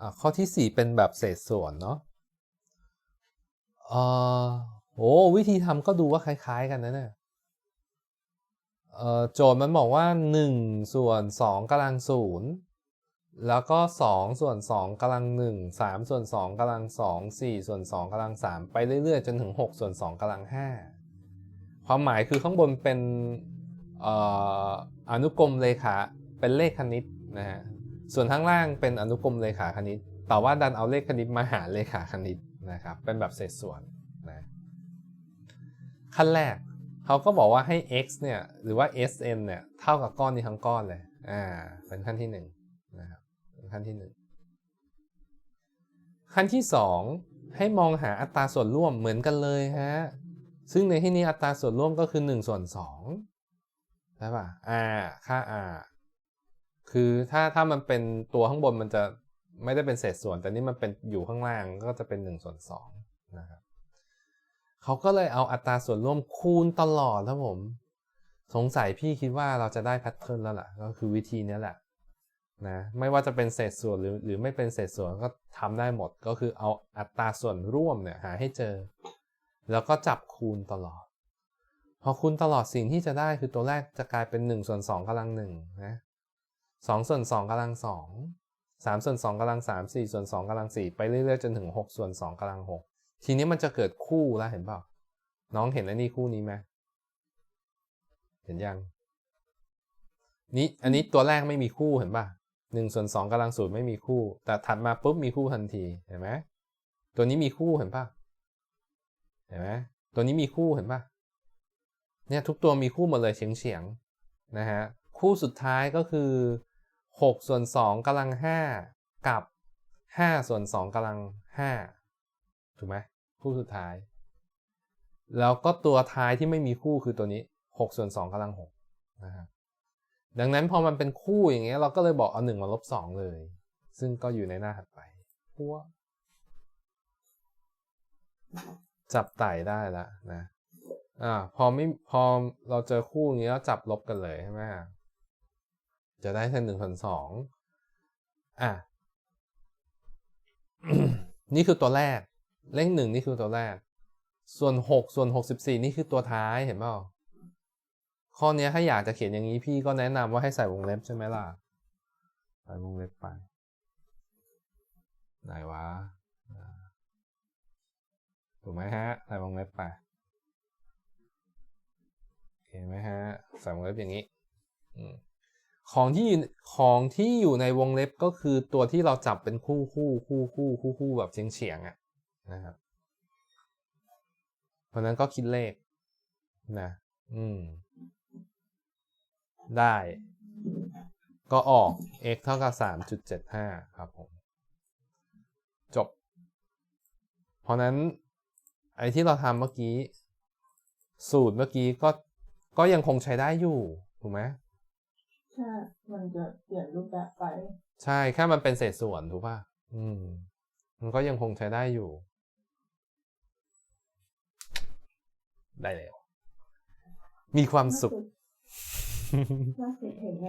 อะข้อที่ 4 เป็นแบบเศษส่วนเนาะเออโอ้วิธีทำก็ดูว่าคล้าย ๆ กันนะเนี่ยเอ่อโจทย์มันบอกว่า 1 ส่วน 2กำลังศูนย์แล้วก็ 2 ส่วน 2กำลัง 1 3 ส่วน 2กำลัง 2 4 ส่วน 2กำลัง 3 ไปเรื่อย ๆ จนถึง 6 ส่วน 2กำลัง 5 ความหมายคือข้างบนเป็นเอ่ออนุกรมเลขาเป็นเลขคณิตนะฮะ ส่วนข้างล่างเป็นอนุกรมเลขาคณิต แต่ว่าดันเอาเลขคณิตมาหาเลขาคณิตนะครับ เป็นแบบเศษส่วนนะขั้นแรกเขาก็บอกว่าให้ x เนี่ยหรือว่า sn เนี่ยเท่ากับก้อนนี้ทั้งก้อนเลย อ่า เป็นขั้นที่หนึ่งนะครับเป็นขั้นที่หนึ่งขั้นที่สองให้มองหาอัตราส่วนร่วมเหมือนกันเลยฮะ ซึ่งในที่นี้อัตราส่วนร่วมก็คือ1ส่วน2ใช่ป่ะ r ค่า r คือถ้าถ้ามันเป็นตัวข้างบนมันจะไม่ได้เป็นเศษส่วน แต่นี่มันเป็นอยู่ข้างล่างก็จะเป็น1ส่วน2นะครับเขาก็เลยเอาอัตราส่วนร่วมคูณตลอดครับผม สงสัยพี่คิดว่าเราจะได้แพทเทิร์นแล้วล่ะ ก็คือวิธีนี้แหละนะไม่ว่าจะเป็นเศษส่วนหรือหรือไม่เป็นเศษส่วนก็ทำได้หมด ก็คือเอาอัตราส่วนร่วมเนี่ยหาให้เจอ แล้วก็จับคูณตลอด พอคูณตลอดสิ่งที่จะได้คือตัวแรกจะกลายเป็น1ส่วน2กำลัง1นะ 2ส่วน2กำลัง2 3ส่วน2กำลัง3 4ส่วน2กำลัง4ไปเรื่อยๆจนถึง6ส่วน2กำลัง6ทีนี้มันจะเกิดคู่แล้วเห็นเปล่าน้องเห็นอ้นี่คู่นี้ไหมเห็นยังนี่อันนี้ตัวแรกไม่มีคู่เห็นป่ะหนึ่งส่วนสองกำลังศูนย์ไม่มีคู่ แต่ถัดมาปุ๊บมีคู่ทันทีเห็นไหมตัวนี้มีคู่เห็นป่ะเห็นไหมตัวนี้มีคู่เห็นป่ะเนี่ยทุกตัวมีคู่หมดเลยเฉียงเฉียงๆนะฮะคู่สุดท้ายก็คือ 6 ส่วน 2กำลัง 5 กับ 5 ส่วน 2กำลัง 5 ถูกไหมคู่สุดท้าย แล้วก็ตัวท้ายที่ไม่มีคู่คือตัวนี้ 6 ส่วน 2กำลัง6นะครับดังนั้นพอมันเป็นคู่อย่างเงี้ยเราก็เลยบอกเอา1มาลบ2เลย ซึ่งก็อยู่ในหน้าถัดไปพัวจับไต่ได้แล้วนะอ่าพอไม่พอเราเจอคู่อย่างนี้แล้วจับลบกันเลยใช่ไหม จะได้เส้นหนึ่งส่วนสองอะนี่คือตัวแรก เลขหนึ่งนี่คือตัวแรก ส่วนหกส่วนหกสิบสี่นี่คือตัวท้ายเห็นเปล่าข้อนี้ถ้าอยากจะเขียนอย่างนี้พี่ก็แนะนำว่าให้ใส่วงเล็บใช่ไหมล่ะ ใส่วงเล็บไป ไหนวะ ถูกไหมฮะ ใส่วงเล็บไปเห็นไหมฮะ ใส่วงเล็บอย่างนี้ อืม ของที่อยู่ของที่อยู่ในวงเล็บก็คือตัวที่เราจับเป็นคู่คู่คู่คู่คู่คู่แบบเฉียงเฉียงๆอะนะครับ เพราะนั้นก็คิดเลขนะอืม ได้ ก็ออก x เท่ากับ 3.75 ครับผม จบ เพราะนั้น ไอ้ที่เราทำเมื่อกี้ สูตรเมื่อกี้ก็ก็ยังคงใช้ได้อยู่ ถูกไหม แค่มันจะเปลี่ยนรูปแบบไป ใช่แค่มันเป็นเศษส่วนถูกป่ะอืม มันก็ยังคงใช้ได้อยู่ ได้แล้ว มีความสุขล่าสุดเห็นใน